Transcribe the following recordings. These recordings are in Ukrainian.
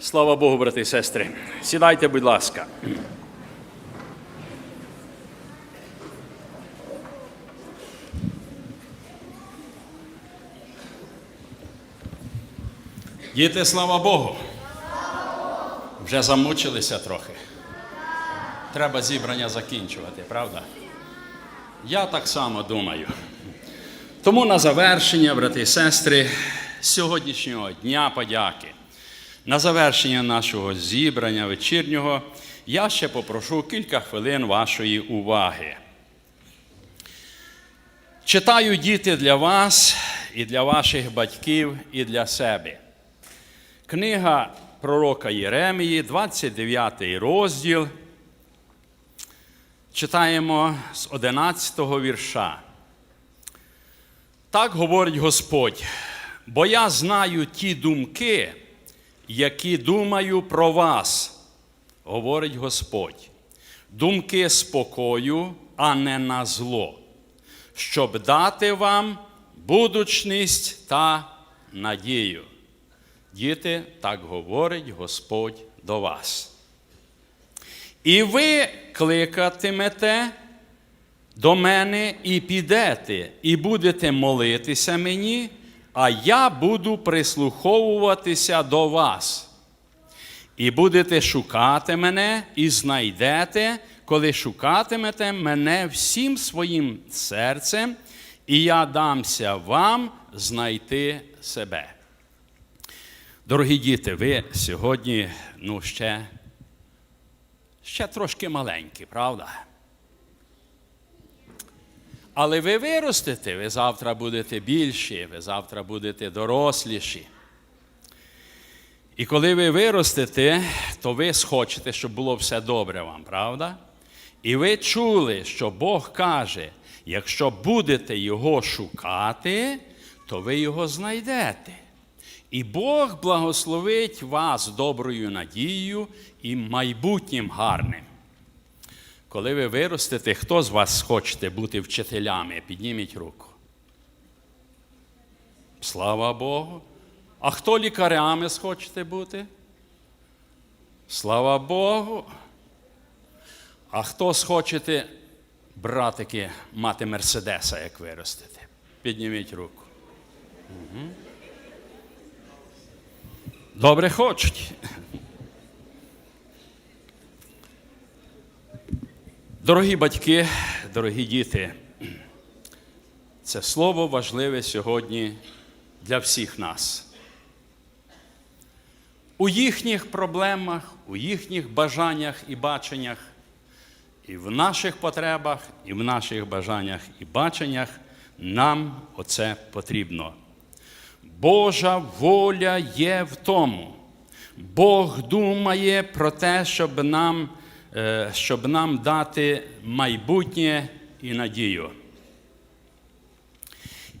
Слава Богу, брати і сестри. Сідайте, будь ласка. Діти, слава Богу. Вже замучилися трохи. Треба зібрання закінчувати, правда? Я так само думаю. Тому на завершення, брати і сестри, сьогоднішнього дня подяки, на завершення нашого зібрання вечірнього, я ще попрошу кілька хвилин вашої уваги. Читаю діти для вас і для ваших батьків, і для себе. Книга пророка Єремії, 29 розділ. Читаємо з 11 вірша. Так говорить Господь, бо я знаю ті думки, які думаю про вас, говорить Господь. Думки спокою, а не на зло, щоб дати вам будучність та надію. Діти, так говорить Господь до вас. І ви кликатимете до мене і підете, і будете молитися мені, а я буду прислуховуватися до вас. І будете шукати мене, і знайдете, коли шукатимете мене всім своїм серцем, і я дамся вам знайти себе. Дорогі діти, ви сьогодні ну, ще, ще трошки маленькі, правда? Але ви виростете, ви завтра будете більші, ви завтра будете доросліші. І коли ви виростете, то ви схочете, щоб було все добре вам, правда? І ви чули, що Бог каже, якщо будете Його шукати, то ви його знайдете. І Бог благословить вас доброю надією і майбутнім гарним. Коли ви виростете, хто з вас хочете бути вчителями? Підніміть руку. Слава Богу. А хто лікарями схочете бути? Слава Богу. А хто схочете, братики, мати Мерседеса, як виростете? Підніміть руку. Угу. Добре хочуть. Дорогі батьки, дорогі діти, це слово важливе сьогодні для всіх нас. У їхніх проблемах, у їхніх бажаннях і баченнях, і в наших потребах, і в наших бажаннях і баченнях нам оце потрібно. Божа воля є в тому. Бог думає про те, щоб нам, щоб нам дати майбутнє і надію.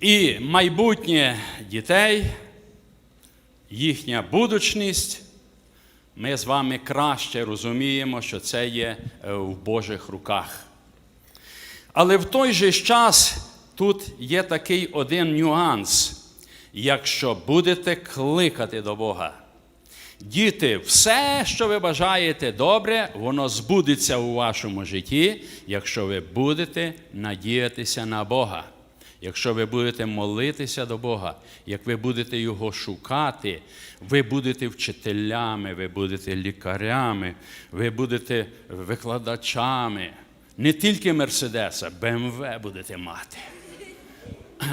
І майбутнє дітей, їхня будучність, ми з вами краще розуміємо, що це є е, в Божих руках. Але в той же час тут є такий один нюанс якщо будете кликати до Бога. Діти, все, що ви бажаєте добре, воно збудеться у вашому житті, якщо ви будете надіятися на Бога. Якщо ви будете молитися до Бога, як ви будете Його шукати, ви будете вчителями, ви будете лікарями, ви будете викладачами. Не тільки Мерседеса, БМВ будете мати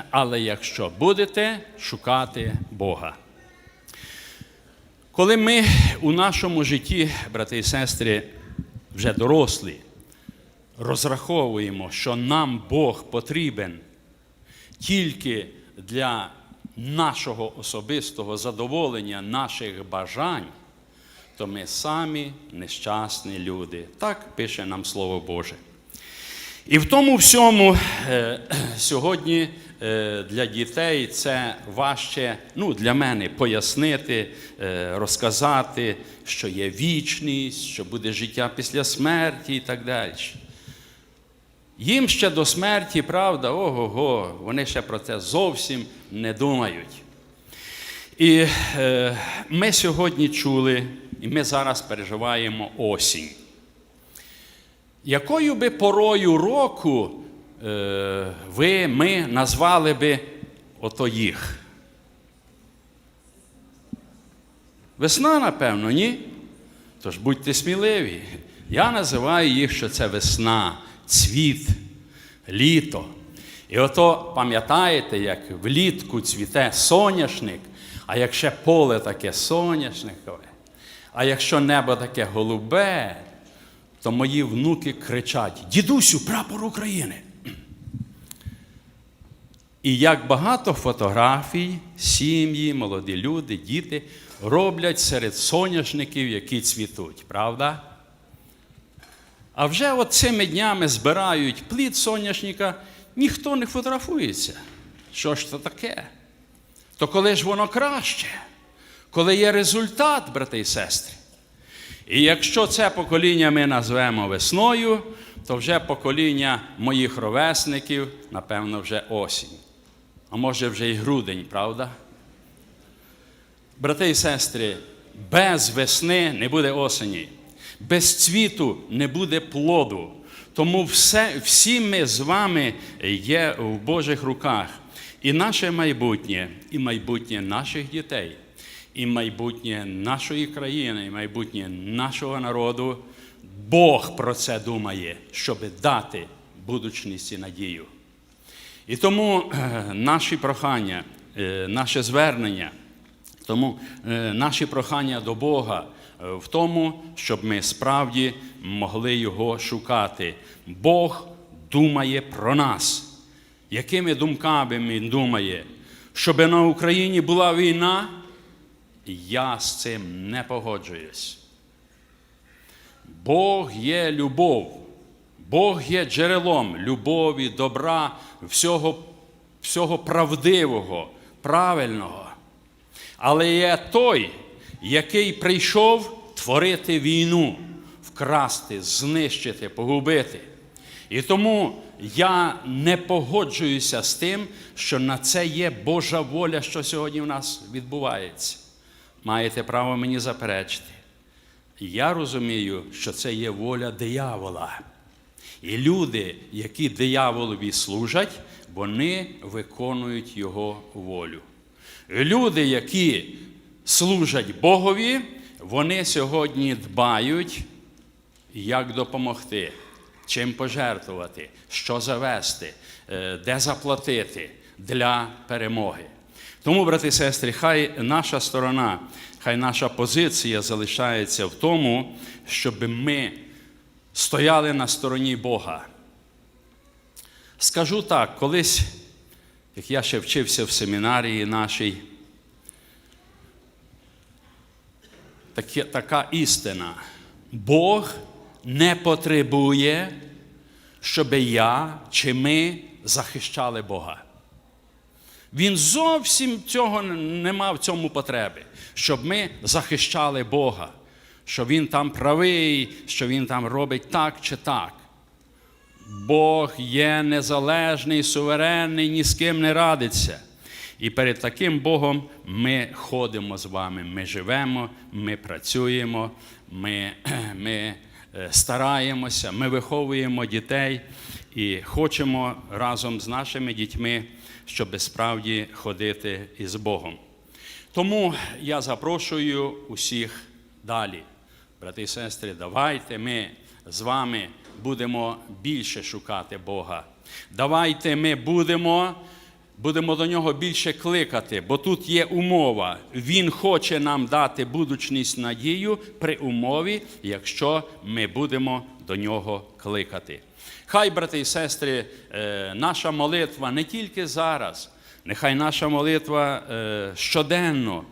але якщо будете шукати Бога. Коли ми у нашому житті, брати і сестри, вже дорослі, розраховуємо, що нам Бог потрібен тільки для нашого особистого задоволення, наших бажань, то ми самі нещасні люди. Так пише нам Слово Боже. І в тому всьому е, сьогодні для дітей це важче ну, для мене пояснити, е, розказати, що є вічність, що буде життя після смерті і так далі. Їм ще до смерті, правда, ого, го вони ще про це зовсім не думають. І е, ми сьогодні чули, і ми зараз переживаємо осінь. Якою би порою року е, ви, ми назвали би ото їх? Весна, напевно, ні? Тож будьте сміливі. Я називаю їх, що це весна, цвіт, літо. І ото пам'ятаєте, як влітку цвіте соняшник, а як ще поле таке соняшникове, а якщо небо таке голубе, то мої внуки кричать: Дідусю, прапор України! І як багато фотографій, сім'ї, молоді люди, діти роблять серед соняшників, які цвітуть, правда? А вже от цими днями збирають плід соняшника, ніхто не фотографується. Що ж це таке? То коли ж воно краще, коли є результат, брати і сестри. І якщо це покоління ми назвемо весною, то вже покоління моїх ровесників, напевно, вже осінь. А може вже і грудень, правда? Брати і сестри, без весни не буде осені, без цвіту не буде плоду. Тому все, всі ми з вами є в Божих руках. І наше майбутнє, і майбутнє наших дітей, і майбутнє нашої країни, і майбутнє нашого народу. Бог про це думає, щоб дати будучність надію. І тому е, наші прохання, е, наше звернення, тому е, наші прохання до Бога в тому, щоб ми справді могли Його шукати. Бог думає про нас. Якими думками Він думає? Щоб на Україні була війна? Я з цим не погоджуюсь. Бог є любов. Бог є джерелом любові, добра, всього, всього правдивого, правильного. Але є той, який прийшов творити війну, вкрасти, знищити, погубити. І тому я не погоджуюся з тим, що на це є Божа воля, що сьогодні в нас відбувається. Маєте право мені заперечити. Я розумію, що це є воля диявола. І люди, які дияволові служать, вони виконують його волю. Люди, які служать Богові, вони сьогодні дбають, як допомогти, чим пожертвувати, що завести, е, де заплатити для перемоги. Тому, брати і сестри, хай наша сторона, хай наша позиція залишається в тому, щоб ми стояли на стороні Бога. Скажу так, колись, як я ще вчився в семінарії нашій, такі, така істина. Бог не потребує, щоб я чи ми захищали Бога. Він зовсім цього не мав в цьому потреби, щоб ми захищали Бога, що Він там правий, що Він там робить так чи так. Бог є незалежний, суверенний, ні з ким не радиться. І перед таким Богом ми ходимо з вами, ми живемо, ми працюємо, ми, ми е, стараємося, ми виховуємо дітей і хочемо разом з нашими дітьми, щоб справді ходити із Богом. Тому я запрошую усіх далі. Брати і сестри, давайте ми з вами будемо більше шукати Бога. Давайте ми будемо, будемо до нього більше кликати, бо тут є умова. Він хоче нам дати будучність надію при умові, якщо ми будемо до нього кликати. Хай, брати і сестри, е, наша молитва не тільки зараз, нехай наша молитва е, щоденно,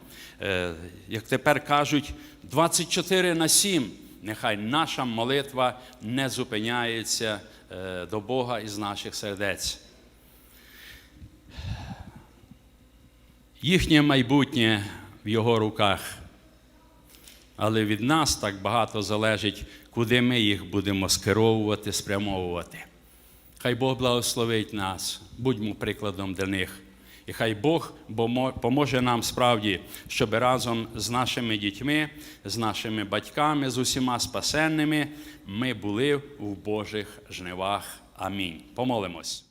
е, як тепер кажуть, 24 на 7. Нехай наша молитва не зупиняється до Бога із наших сердець. Їхнє майбутнє в Його руках. Але від нас так багато залежить, куди ми їх будемо скеровувати, спрямовувати. Хай Бог благословить нас, будьмо прикладом для них. І хай Бог поможе нам справді, щоб разом з нашими дітьми, з нашими батьками, з усіма спасенними ми були в Божих жнивах. Амінь. Помолимось.